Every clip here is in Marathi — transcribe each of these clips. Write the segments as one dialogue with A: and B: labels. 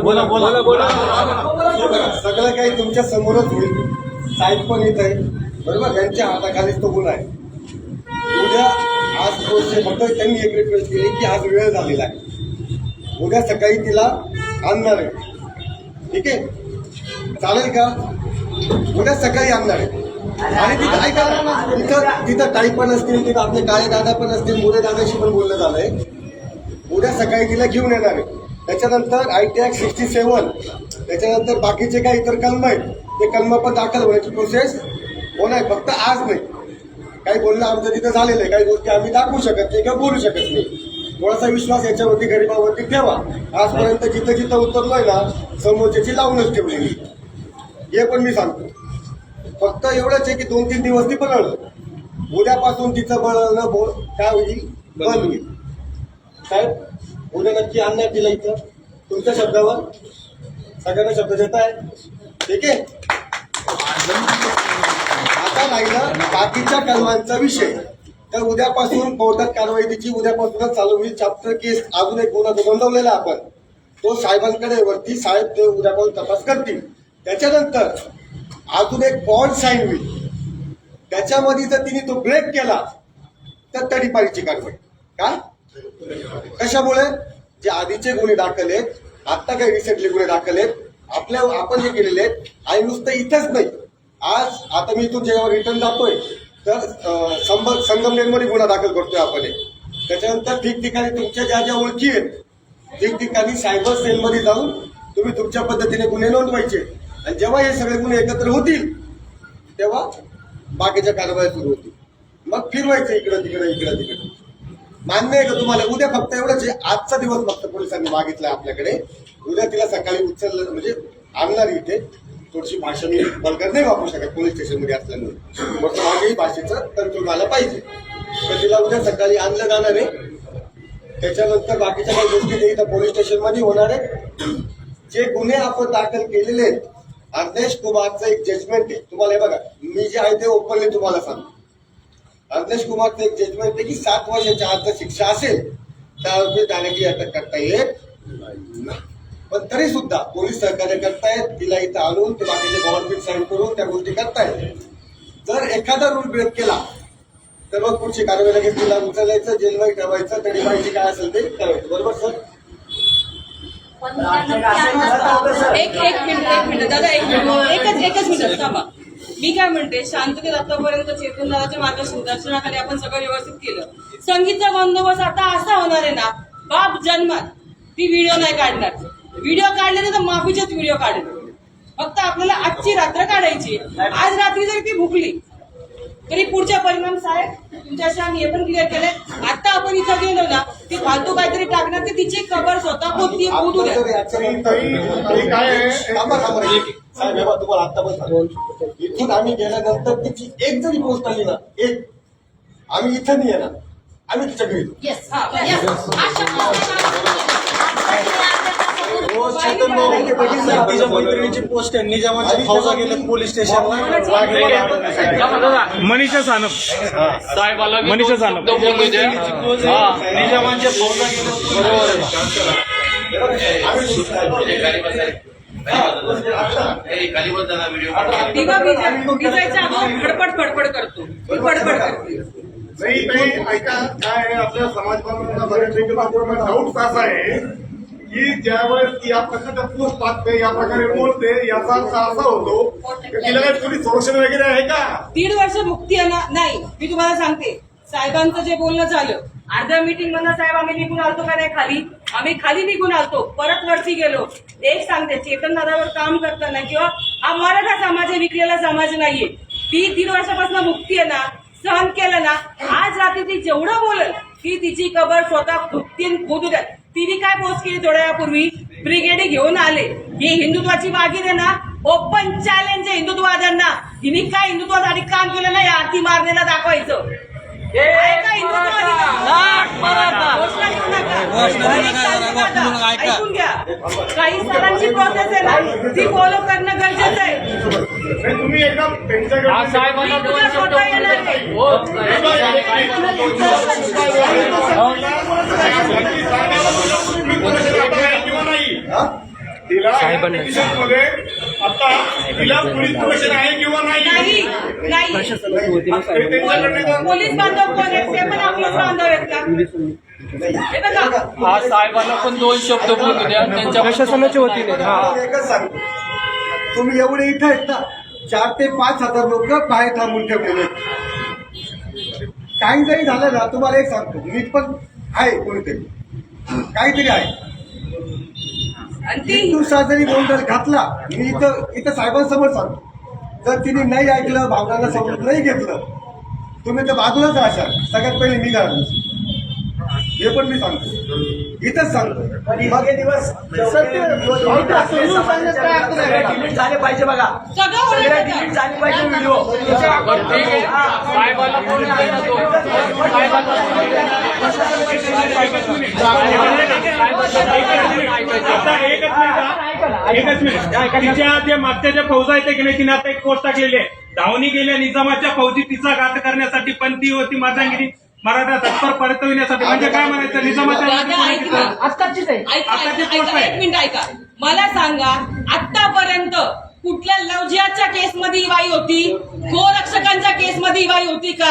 A: बोला बोला बोला
B: सगळं काही तुमच्या समोरच होईल साहेब पण येत आहे. बरोबर? त्यांच्या हाताखालीच तो गुन्हा आहे. उद्या आज पोहोचले फक्त त्यांनी एक रिक्वेस्ट केली की आज वेळ झालेला आहे. उद्या सकाळी तिला आणणार आहे. ठीक आहे? चालेल का? उद्या सकाळी आणणार आहे. आणि तिथं ऐका तिथं तिथं काही पण असतील तिथं आपले काळे दादा पण असतील मोरे दादाशी पण बोलणं झालंय. उद्या सकाळी तिला घेऊन येणार आहे. त्याच्यानंतर I T act sixty seven त्याच्यानंतर बाकीचे काही इतर कलम आहेत ते कलम पण दाखल होण्याची प्रोसेस होणार फक्त आज नाही. काही बोलणं आमचं तिथं झालेलं आहे काही गोष्टी आम्ही दाखवू शकत नाही किंवा बोलू शकत नाही. थोडासा विश्वास याच्यावरती गरिबावरती ठेवा. आजपर्यंत जिथं जिथं उतरलोय ना समोरच्याची लावूनच ठेवलेली. हे पण मी सांगतो. फक्त एवढंच आहे की दोन तीन दिवस ती पळलं उद्यापासून तिचं बळणं बोल काय होईल बंद होईल. साहेब उद्या नक्की आणणार तिला इथं. तुमच्या शब्दावर सगळ्यांना शब्द देत आहे. ठीक आहे? आता राहिलं बाकीच्या कलमांचा विषय. तर उद्यापासून कोर्टात कारवाई तिची उद्यापासूनच चालू होईल. चॅप्टर केस अजून एक गुन्हा नोंदवलेला आपण. तो साहेबांकडे वरती साहेब ते उद्यापासून तपास करतील. त्याच्यानंतर अजून एक बॉन्ड साईन होईल त्याच्यामध्ये जर तिने तो ब्रेक केला तर तडीपारीची कारवाई काय कशामुळे? जे आधीचे गुन्हे दाखल आहेत आत्ता काही रिसेंटली गुन्हे दाखल आहेत आपल्या आपण जे केलेले आहेत. आणि नुसतं इथंच नाही. आज आता मी इथून जेव्हा रिटर्न जातोय तर संभ संगमनेरमध्ये गुन्हा दाखल करतोय आपण हे. त्याच्यानंतर ठिकठिकाणी तुमच्या ज्या ज्या ओळखी आहेत ठिकठिकाणी सायबर सेलमध्ये जाऊन तुम्ही तुमच्या पद्धतीने गुन्हे नोंदवायचे. आणि जेव्हा हे सगळे गुन्हे एकत्र होतील तेव्हा बाकीच्या कारवाया सुरू होतील. मग फिरवायचं इकडं तिकडं इकडं तिकडं. मान्य आहे का तुम्हाला? उद्या फक्त एवढंच आजचा दिवस फक्त पोलिसांनी मागितलाय आपल्याकडे. उद्या तिला सकाळी उचललं म्हणजे आणणार इथे. थोडीशी भाषा मी बलकर नाही वापरू शकत पोलीस स्टेशनमध्ये असल्यामुळे. मग माझ्याही भाषेचं कंट्रोल मला पाहिजे. तर तिला उद्या सकाळी आणलं जाणार आहे. त्याच्यानंतर बाकीच्या काही गोष्टी इथं पोलीस स्टेशनमध्ये होणार आहे जे गुन्हे आपण दाखल केलेले आहेत अर्देश कुमारचं एक जजमेंट आहे. तुम्हाला हे बघा मी जे आहे ते ओपनली तुम्हाला सांगतो. अर्देश कुमारचं एक जजमेंट आहे की सात वर्षाच्या आत शिक्षा असेल त्यावर डायरेक्टली अटक करता येत नाही. पण तरी सुद्धा पोलीस सहकार्य करतायत तिला इथं आणून ते बाकीचे गव्हर्नमेंट साईन करून त्या गोष्टी करतायत. जर एखादा रूल ब्रेक केला तर मग पुढची कारवाई लगेच तिला उचलायचं जेलमध्ये ठेवायचं तरी माहिती काय असेल ते करायचं बरोबर सर?
C: एक एक मिनिट एक मिनिट दादा एक मिनिट एकच एकच मिनिट थांबा. मी काय म्हणते शांततेत आतापर्यंत चेतन दादाच्या मार्गदर्शनाखाली आपण सगळं व्यवस्थित केलं. संगीतचा बंदोबस्त आता असा होणार आहे ना बाप जन्मात ती व्हिडिओ नाही काढणार. व्हिडिओ काढले तर माफीचेच व्हिडिओ काढले. फक्त आपल्याला आजची रात्र काढायची आज रात्री जरी ती भुकली तरी पुढच्या परिणाम साहेब तुमच्याशी आम्ही हे पण क्लिअर केलंय आता आपण इथं गेलो ना ती फालतू काहीतरी टाकणार ते तिची कबर स्वतः होती.
B: साहेब, हे बघा, तुम्हाला आता पण सांगतो. इथून आम्ही गेल्यानंतर तिची एक जरी पोस्ट आली ना एक आम्ही इथं नाही येणार आम्ही तिच्या घरी येऊ.
C: येस
B: चेतन भाऊ, हे बघितलं
D: मैत्रिणीची पोस्ट आहे निजामाच्या फौजा गेले पोलीस स्टेशनला
A: मनीषा सानप.
E: साहेबाला मी
A: मनीषा सानप.
D: आहे. निजामाच्या फौजा गेले
C: फडफड फडफड करतो. फडफड करते.
F: नाही ऐका काय आहे आपल्या समाज बांधवांना बऱ्यापैकी डाऊट असा आहे. की ज्यावेळेस या प्रकारचा पोस्ट टाकते या प्रकारे बोलते याचा अर्थ असा होतो की तिला काही पोलीस संरक्षण वगैरे आहे का?
C: दीड वर्ष मुक्ती आहे नाही मी तुम्हाला सांगते. साहेबांचं जे बोलणं झालं अर्ध्या मीटिंग मधनं साहेब आम्ही निघून आलतो का नाही खाली? आम्ही खाली निघून आलतो परत वरती गेलो. एक सांगते चेतन दादावर काम करताना किंवा हा मराठा समाज आहे विकलेला समाज नाहीये. ती दीड वर्षापासून मुक्ती आहे ना सहन केलं ना आज रात्री ती जेवढं बोलल की तिची कबर स्वतः खुदतीन खोदू द्या तिने काय पोस्ट केली थोड्या वेळापूर्वी ब्रिगेडी घेऊन आले. ही हिंदुत्वाची बागीर आहे ना? ओपन चॅलेंज आहे हिंदुत्ववाद्यांना. हिने काय हिंदुत्वासाठी काम केलं नाही? आरती मारण्याला दाखवायचं? ऐकून घ्या. काही सरांची प्रोसेस आहे ना? ती फॉलो करणं गरजेचं आहे.
F: नाही, तुम्ही एकदा त्यांच्याकडे.
E: हो साहेब.
F: किंवा नाही तिला petition मध्ये आता तिला पोलीस प्रोटेक्शन आहे किंवा नाही
C: नाही नाही
F: ते त्यांच्याकडे जा.
C: पोलीस बांधव कोण आहेत ते पण आपलेच बांधव आहेत का हे बघा
E: आज साहेबांना पण दोन शब्द बोलू द्या त्यांच्या प्रशासनाच्या वतीने
B: तुम्ही एवढे इथं आहेत ना चार ते पाच हजार लोक बाहेर थांबून ठेवलेले. काही जरी झालं ना तुम्हाला एक सांगतो मी पण आहे कोणीतरी. काहीतरी आहे.
C: आणि ती
B: दिवसा जरी गोंधळ घातला मी इथं इथं साहेबांसमोर सांगतो. जर तिने नाही ऐकलं भावनाला समजून नाही घेतलं तुम्ही तर बाजूलाच राहशाल. सगळ्यात पहिले मी घालतो हे पण मी सांगतो. इथंच सांगतो. मग दिवस सत्य
G: झाले पाहिजे बघा. डिलीट झाले पाहिजे व्हिडिओ
A: एकच मिनिट. एकच मिनिट. तिच्या त्या मागच्या ज्या फौजा आहेत की नाही तिने आता एक पोस्ट टाकलेली आहे. धावणी गेल्या निजामाच्या फौजी तिचा घात करण्यासाठी पण ती होती मातांगिरी मराठा तत्पर परतविण्यासाठी म्हणजे काय म्हणायचं? निजामाच्या
G: आत्ताचीच आहे.
C: एक मिनिट ऐका. मला सांगा आतापर्यंत कुठल्या लवजियाच्या केसमध्ये बाई होती? गोरक्षकांच्या केसमध्ये ही बाई होती का?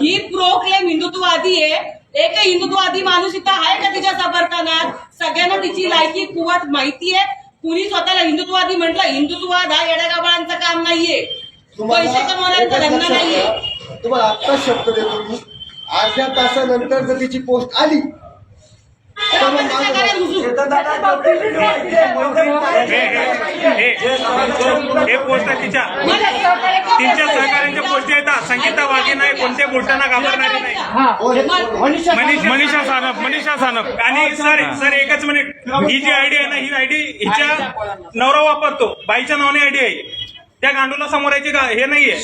C: ही प्रोक्लेम हिंदुत्ववादी आहे. एक हिंदुत्ववादी माणूस इथं आहे का तिच्या समर्थनात सगळ्यांना तिची लायकी कुवत माहिती आहे. कुणी स्वतःला हिंदुत्ववादी म्हटलं हिंदुत्ववाद हा येड्यागाबाळांचं काम नाहीये. पैसे कमवण्याचा धंदा नाहीये.
B: तुम्हाला आत्ताच शब्द देतो मी. अर्ध्या तासानंतर जर तिची पोस्ट आली तर मग माझं.
A: हे पोस्ट आहे तिच्या. तिच्या सहकार्यांच्या पोस्टी येतात. संगीता वाघे नाही कोणत्या गोष्टांना घाबरणारी नाही. मनीष मनीषा सानप मनीषा सानप. आणि सर सर एकच मिनिट. ही जी आयडी आहे ना ही आयडी हिच्या नवरा वापरतो. बाईच्या नावाने आयडी आहे. त्या गांडूला समोर यायची का हे नाहीये.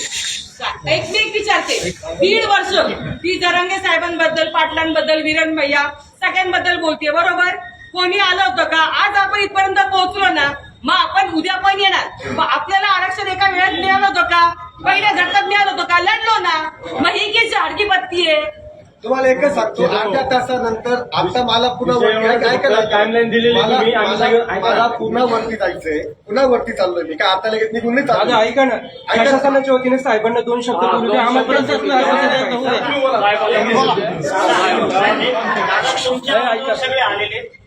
C: एक मी विचारते. दीड वर्ष ती जरंगे साहेबांबद्दल पाटलांबद्दल विरण मैया सगळ्यांबद्दल बोलते बरोबर? कोणी आलं होतं का? आज आपण इथपर्यंत पोहोचलो ना मग आपण उद्या पण येणार. मग आपल्याला आरक्षण एका वेळेत मिळालं होतं का? पहिल्या झटक्यात मिळालं होतं का? लढलो ना. मग ही की झाडकी पत्ती आहे
B: तुम्हाला एकच सांगतो अर्ध्या तासानंतर आता मला पुन्हा वरती.
D: Timeline दिलेली
B: मला- पुन्हा वरती जायचंय. पुन्हा वरती चाललोय मी. काय आता लगेच निघून नाही
D: दादा
B: चाललो
D: ऐका ना. प्रशासनाच्या वतीने साहेबांना दोन शब्द बोलू द्या. आम्हाला.
H: सगळे आलेले.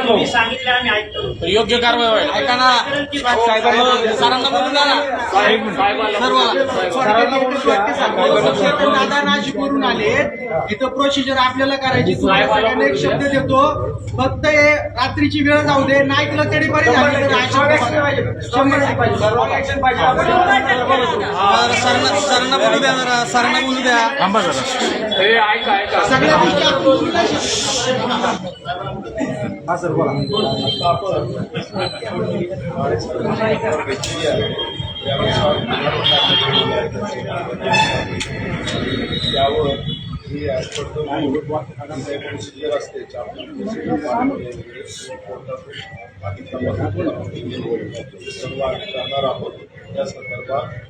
H: तुम्ही सांगितलं आम्ही ऐकतो
E: योग्य कारवाई होईल ऐका ना सरांना बोलून.
G: दादा नाशिकवरून आले इथं प्रोसिजर आपल्याला करायची एक शब्द देतो फक्त हे रात्रीची वेळ जाऊ दे नाही केलं तरी बरे हा.
E: सरांना बोलू द्या जरा सरांना बोलू द्या थांबा जरा हे ऐका ऐका
G: सगळ्या गोष्टी आपण बोलू
D: हा सर बोला.
I: त्यावर ही प्रोसिजर असते सर्व आम्ही करणार आहोत त्या संदर्भात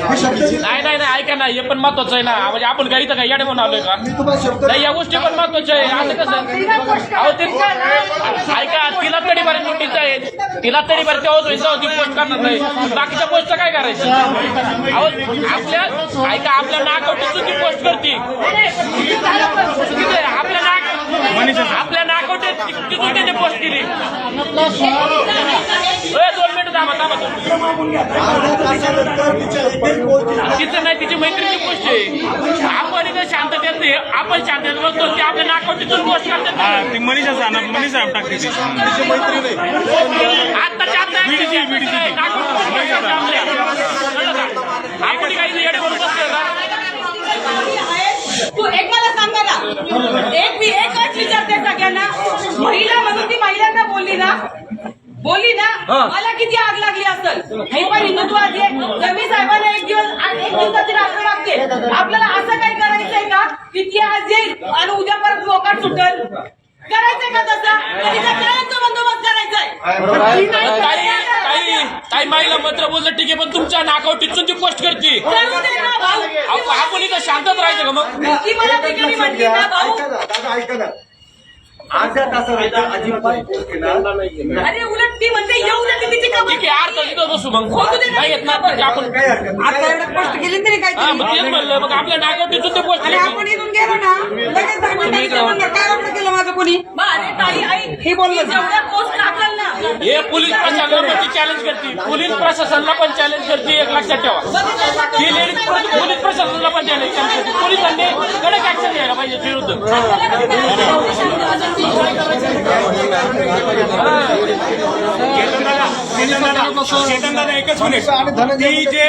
E: नाही नाही नाही ऐका ना हे पण महत्वाचं आहे ना. म्हणजे आपण काही तर काही याडे म्हणून आलोय का?
B: मी तुम्हाला शब्द
E: नाही या गोष्टी पण महत्त्वाच्या आहे. असं कसं अहो ते ऐका तिला तरी बरं नोटीस आहे. तिला तरी बरं तेव्हाच होईल तेव्हा ती पोस्ट करणार नाही. बाकीच्या पोस्ट काय करायचं? अहो आपल्या ऐका आपल्या नाकावटी चुकी पोस्ट करते. आपल्या नाक आपल्या नाकावटी चुकीची पोस्ट केली. तिचं नाही तिची मैत्रिणी गोष्ट आहे आपण इथे शांततेत आपण शांततेत बसतो ते आपल्या नाकावटीतून गोष्ट करतात
A: ती मनीषा सानप मनीषा टाकते ती ती.
E: कळलं का? आपण काही येडे म्हणून का
C: तू एक मला सांगा ना एक मी एकच विचारते सगळ्यांना बोलली ना
E: हा.
C: मला किती आग लागली असेल? हे पण हिंदुत्वादी आहे. जमी साहेबांना एक दिवस एक दिवसाची रात्र लागते. आपल्याला असं काही करायचंय का? की ती आज येईल आणि उद्या परत मोकाट सुटेल. करायचंय का तसं? तिचा खेळांचा बंदोबस्त करायचाय.
E: काही काही काही महिला मात्र बोललं ठीक आहे पण तुमच्या नाकावर टिचून ती पोस्ट करते.
C: करू दे ना भाऊ.
E: अहो, आपण इथं शांतच राहायचं का मग?
C: ती मला म्हणली ना भाऊ.
B: ऐका ना ना. अर्ध्या तासानंतर अजिबात
C: अरे
J: पोस्ट केली तरी काय
E: हा पोस्ट
J: आणि आपण इथून गेलो ना लगेच काय आपलं केलं माझं कोणी?
C: मग अरे ताई ऐक.
J: हे बोललं
C: पोस्ट
E: हे पोलीस प्रशासनाला पण ती चॅलेंज करते. पोलीस प्रशासनाला पण चॅलेंज करते. एक लक्षात ठेवा. ही लेडीज पोलीस प्रशासनाला पण चॅलेंज करते. पोलिसांनी कडक ऍक्शन घ्यायला पाहिजे विरुद्ध
A: चेतन दादा चेतन दादा चेतन दादा एकच मिनिट ती जे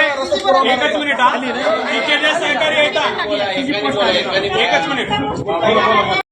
A: एकच मिनिट हा तिचे जे सहकारी येतात एकच मिनिट